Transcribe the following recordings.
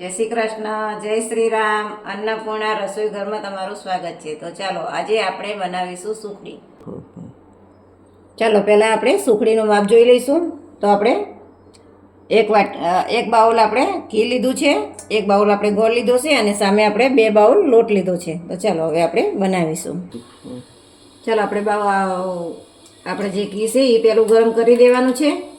જય શ્રી કૃષ્ણ, જય શ્રી રામ. અન્નપૂર્ણા રસોઈ ઘરમાં તમારું સ્વાગત છે. તો ચાલો, આજે આપણે બનાવીશું સુખડી. ચાલો, પહેલાં આપણે સુખડીનું માપ જોઈ લઈશું. તો આપણે એક વાટ એક બાઉલ આપણે ઘી લીધું છે. એક બાઉલ આપણે ગોળ લીધો છે અને સામે આપણે બે બાઉલ લોટ લીધો છે. તો ચાલો, હવે આપણે બનાવીશું. ચાલો, આપણે બાઉ, આપણે જે ઘી છે એ પહેલું ગરમ કરી દેવાનું છે.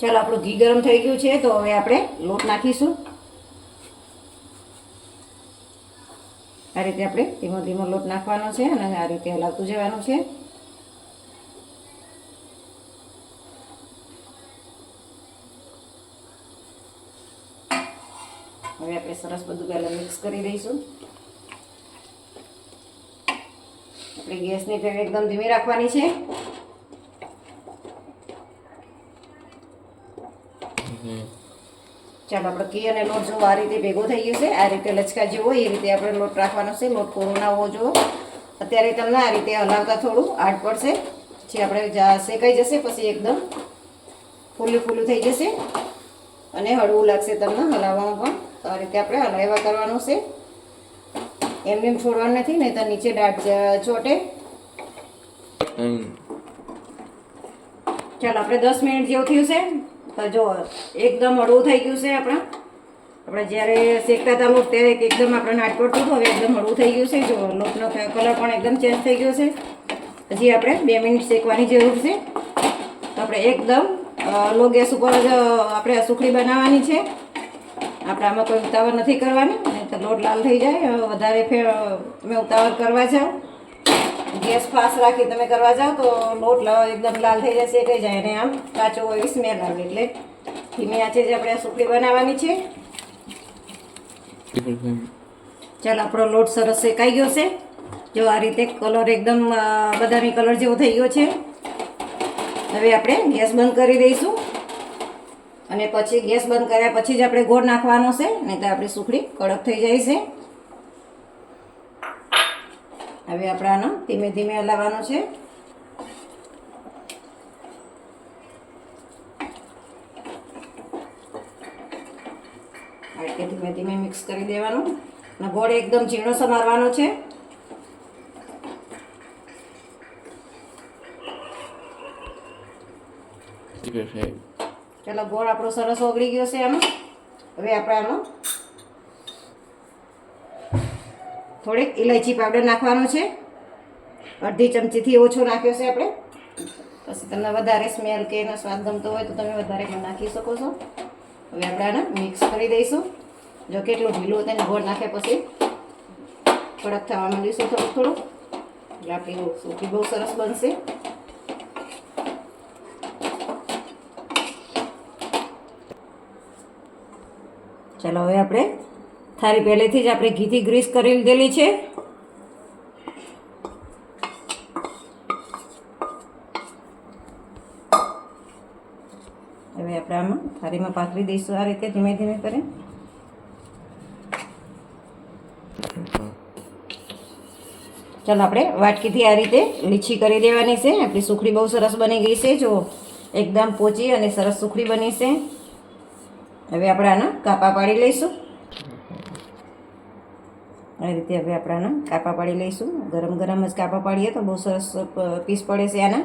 ચાલો, આપણું ઘી ગરમ થઈ ગયું છે, તો હવે આપણે લોટ નાખીશું. આ રીતે આપણે ધીમો ધીમો લોટ નાખવાનો છે અને આ રીતે હલાવતું જવાનું છે. હવે આપણે સરસ બધું પહેલાં મિક્સ કરી દઈશું આપણે ગેસની ફ્લેમ એકદમ ધીમી રાખવાની છે. ચાલો આપણે ઘી અને લોટ જો આ રીતે ભેગો થઈ ગયો છે આ રીતે લચકા જેવો એ રીતે આપણે લોટ રાખવાનો છે. લોટ કોરો ના હોવો જો અત્યારે તમને આ રીતે હલાવતા થોડું આડ પડશે. પછી આપણે શેકાઈ જશે પછી એકદમ ફૂલું ફૂલું થઈ જશે. અને હળવું લાગશે તમને હલાવવામાં પણ. તો આ રીતે આપણે હલાવ્યા કરવાનું છે. એમ એમ છોડવાનું નથી નહીં તો નીચે દાટ જ- ચોટે. ચાલો આપણે દસ મિનિટ જેવું થયું છે. તો જો, એકદમ હળવું થઈ ગયું છે આપણે. આપણે જ્યારે શેકતા હતા લોટ, ત્યારે એકદમ આપણે નાટ પડતું હતું, હવે એકદમ હળવું થઈ ગયું છે. જો, લોટનો કલર પણ એકદમ ચેન્જ થઈ ગયો છે. હજી આપણે બે મિનિટ શેકવાની જરૂર છે. તો આપણે એકદમ લો ગેસ ઉપર જ આપણે સુખડી બનાવવાની છે. આપણે આમાં કોઈ ઉતાવળ નથી કરવાની, નહીં તો લોટ લાલ થઈ જાય વધારે ફેર તમે ઉતાવળ કરવા જાઓ. ગેસ ફાસ્ટ રાખી તમે કરવા જાઓ તો લોટ એકદમ લાલ થઈ જાય શેકાઈ જાય અને આમ કાચો હોય એવી સ્મેલ આવે, એટલે ધીમી આંચે જ આપણે સુખડી બનાવવાની છે. ચાલો, આપણો લોટ સરસ શેકાઈ ગયો છે. જો આ રીતે કલર એકદમ બદામી કલર જેવો થઈ ગયો છે. હવે આપણે ગેસ બંધ કરી દઈશું. અને પછી ગેસ બંધ કર્યા પછી જ આપણે ગોળ નાખવાનો છે, નહીં તો આપણી સુખડી કડક થઈ જાય છે. હવે આપણે આનો ધીમે ધીમે હલાવવાનો છે. આ રીતે ધીમે ધીમે મિક્સ કરી દેવાનું. અને ગોળ એકદમ ઝીણો સમારવાનો છે. ચાલો ગોળ આપણો સરસ ઓગળી ગયો છે આમાં હવે આપણે આમાં થોડીક ઇલાયચી પાવડર નાખવાનો છે. અડધી ચમચીથી ઓછો નાખ્યો છે આપણે. પછી તમને વધારે સ્મેલ કે એનો સ્વાદ ગમતો હોય તો તમે વધારે પણ નાખી શકો છો. હવે આપણે આને મિક્સ કરી દઈશું. જો કેટલું ઢીલું તેને ગોળ નાખ્યા પછી. કડક થવા માંડીશું થોડું થોડું એટલે આપણી સૂકી, બહુ સરસ બનશે. ચાલો હવે આપણે થાળી પહેલેથી જ આપણે ઘીથી ગ્રીસ કરી લીધેલી છે. હવે આપણે આમાં થાળીમાં પાથરી દઈશું આ રીતે ધીમે ધીમે કરી. ચાલો આપણે વાટકીથી આ રીતે લીછી કરી દેવાની છે. આપણી સુખડી બહુ સરસ બની ગઈ છે. જો એકદમ પોચી અને સરસ સુખડી બની છે. હવે આપણે આના કાપા પાડી લઈશું. આ રીતે હવે આપણે આના કાપા પાડી લઈશું. ગરમ ગરમ જ કાપા પાડીએ તો બહુ સરસ પીસ પડે છે આના.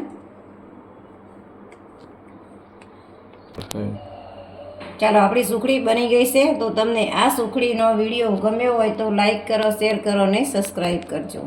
ચાલો આપણી સુખડી બની ગઈ છે. તો તમને આ સુખડીનો વીડિયો ગમ્યો હોય તો લાઈક કરો શેર કરો અને સબસ્ક્રાઈબ કરજો.